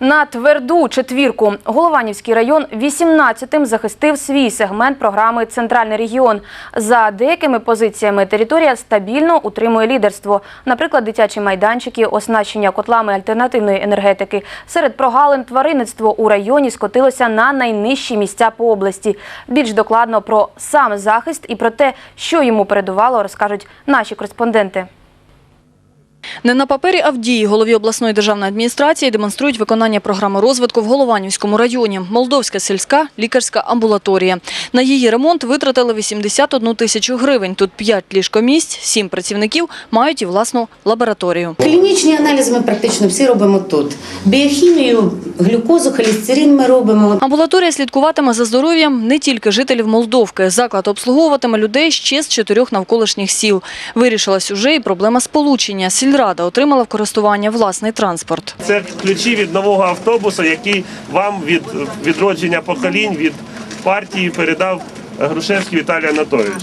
На тверду четвірку Голованівський район 18-тим захистив свій сегмент програми Центральний регіон. За деякими позиціями територія стабільно утримує лідерство. Наприклад, дитячі майданчики, оснащення котлами альтернативної енергетики. Серед прогалин тваринництво у районі скотилося на найнижчі місця по області. Більш докладно про сам захист і про те, що йому передувало, розкажуть наші кореспонденти. Не на папері, а в дії голові обласної державної адміністрації демонструють виконання програми розвитку в Голованівському районі. Молдовська сільська лікарська амбулаторія. На її ремонт витратили 81 тисячу гривень. Тут 5 ліжкомісць, 7 працівників мають і власну лабораторію. Клінічні аналізи ми практично всі робимо тут. Біохімію, глюкозу, холестерин ми робимо. Амбулаторія слідкуватиме за здоров'ям не тільки жителів Молдовки. Заклад обслуговуватиме людей ще з чотирьох навколишніх сіл. Вирішилась уже і проблема сполучення. Сільрада отримала в користування власний транспорт. Це ключі від нового автобуса, який вам від відродження поколінь від партії передав Грушевський Віталій Анатолійович.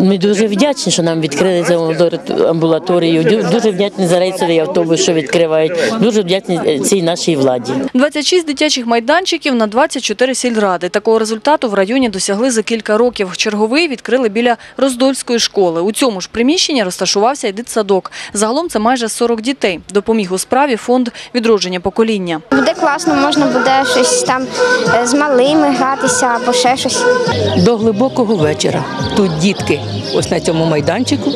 Ми дуже вдячні, що нам відкрили цю амбулаторію. Дуже вдячні за рейсовий автобус, що відкривають. Дуже вдячні цій нашій владі. 26 дитячих майданчиків на 24 сільради. Такого результату в районі досягли за кілька років. Черговий відкрили біля Роздольської школи. У цьому ж приміщенні розташувався і дитсадок. Загалом це майже 40 дітей. Допоміг у справі фонд відродження покоління. Буде класно, можна буде щось там е, з малими гратися або ще щось. до глибокого вечора. Тут дітки, ось на цьому майданчику.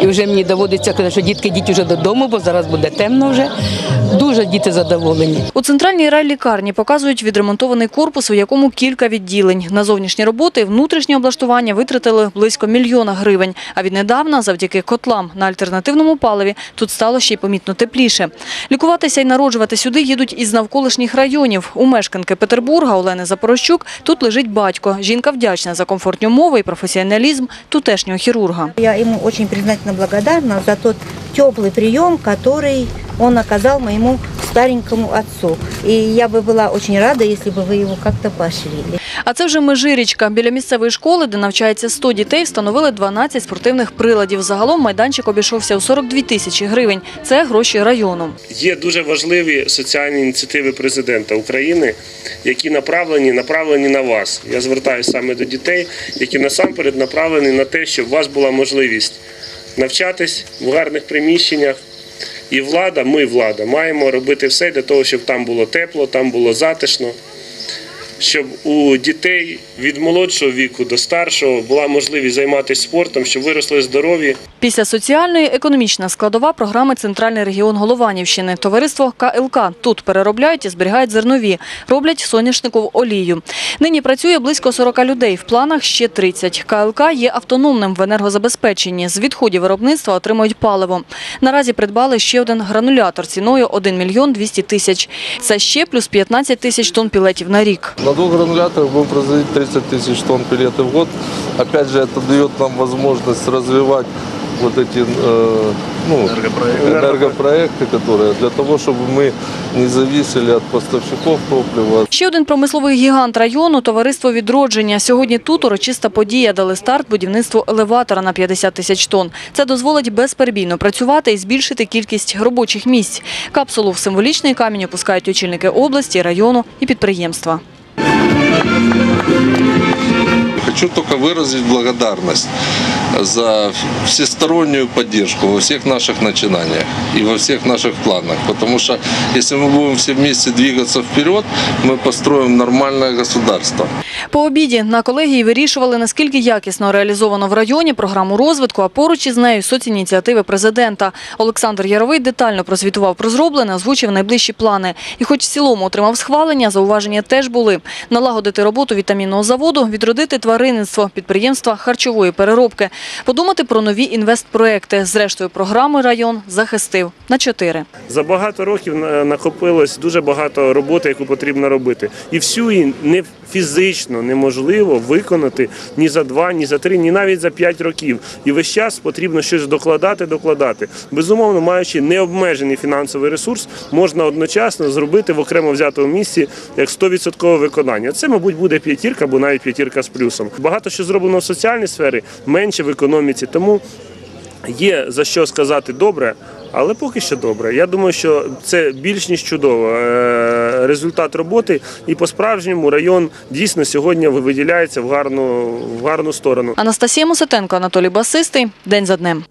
І вже мені доводиться казати, що дітки йдіть вже додому, бо зараз буде темно вже. Дуже діти задоволені. У центральній райлікарні показують відремонтований корпус, у якому кілька відділень. На зовнішні роботи внутрішнє облаштування витратили близько мільйона гривень. А віднедавна, завдяки котлам на альтернативному паливі, тут стало ще й помітно тепліше. Лікуватися і народжувати сюди їдуть із навколишніх районів. У мешканки Петербурга Олени Запорощук тут лежить батько. Жінка вдячна за комфортні умови і професіоналізм тутешнього хірурга. Я ему очень признательно благодарна за тот теплый прием, который он оказал моему старенькому отцу. И я бы была очень рада, если бы вы его как-то поощрили. А це вже Межирічка. Біля місцевої школи, де навчається 100 дітей, встановили 12 спортивних приладів. Загалом майданчик обійшовся у 42 тисячі гривень. Це гроші району. Є дуже важливі соціальні ініціативи президента України, які направлені, направлені на вас. Я звертаюся саме до дітей, які насамперед направлені на те, щоб у вас була можливість навчатись в гарних приміщеннях. І влада, ми влада, маємо робити все для того, щоб там було тепло, там було затишно, щоб у дітей від молодшого віку до старшого була можливість займатися спортом, щоб виросли здорові. Після соціальної економічна складова програми Центральний регіон Голованівщини. Товариство КЛК тут переробляють і зберігають зернові, роблять соняшникову олію. Нині працює близько 40 людей. В планах ще 30. КЛК є автономним в енергозабезпеченні. З відходів виробництва отримують паливо. Наразі придбали ще один гранулятор ціною 1 мільйон 200 тисяч. Це ще плюс 15 тисяч тонн пілетів на рік. На двух грануляторах будем производить 30 тысяч тонн пилеты в год. Опять же, это дает нам возможность развивать вот эти э, ну, энергопроекты, которые для того, чтобы мы не зависели от поставщиков топлива. Ще один промисловий гігант району – товариство «Відродження». Сьогодні тут урочиста подія дали старт будівництву елеватора на 50 тисяч тонн. Це дозволить безперебійно працювати і збільшити кількість робочих місць. Капсулу в символічний камінь опускають очільники області, району і підприємства. Хочу только выразить благодарность за всестороннюю поддержку во всех наших начинаниях и во всех наших планах. Потому что если мы будем все вместе двигаться вперед, мы построим нормальное государство. По обіді на колегії вирішували, наскільки якісно реалізовано в районі програму розвитку, а поруч із нею соцініціативи президента. Олександр Яровий детально прозвітував про зроблене, озвучив найближчі плани. І хоч в цілому отримав схвалення, зауваження теж були. Налагодити роботу вітамінного заводу, відродити тваринництво, підприємства харчової переробки, подумати про нові інвестпроекти. Зрештою, програми район захистив на чотири. За багато років на- накопилось дуже багато роботи, яку потрібно робити. І всю її не фізично неможливо виконати ні за два, ні за три, ні навіть за п'ять років. І весь час потрібно щось докладати, докладати. Безумовно, маючи необмежений фінансовий ресурс, можна одночасно зробити в окремо взятому місці як 100% виконання. Це, мабуть, буде п'ятірка або навіть п'ятірка з плюсом. Багато що зроблено в соціальній сфері, менше в економіці. Тому є за що сказати добре, Але поки що добре. Я думаю, що це більш ніж чудово. Е, Результат роботи і по-справжньому район дійсно сьогодні виділяється в гарну, в гарну сторону. Анастасія Мусатенко, Анатолій Басистий. День за днем.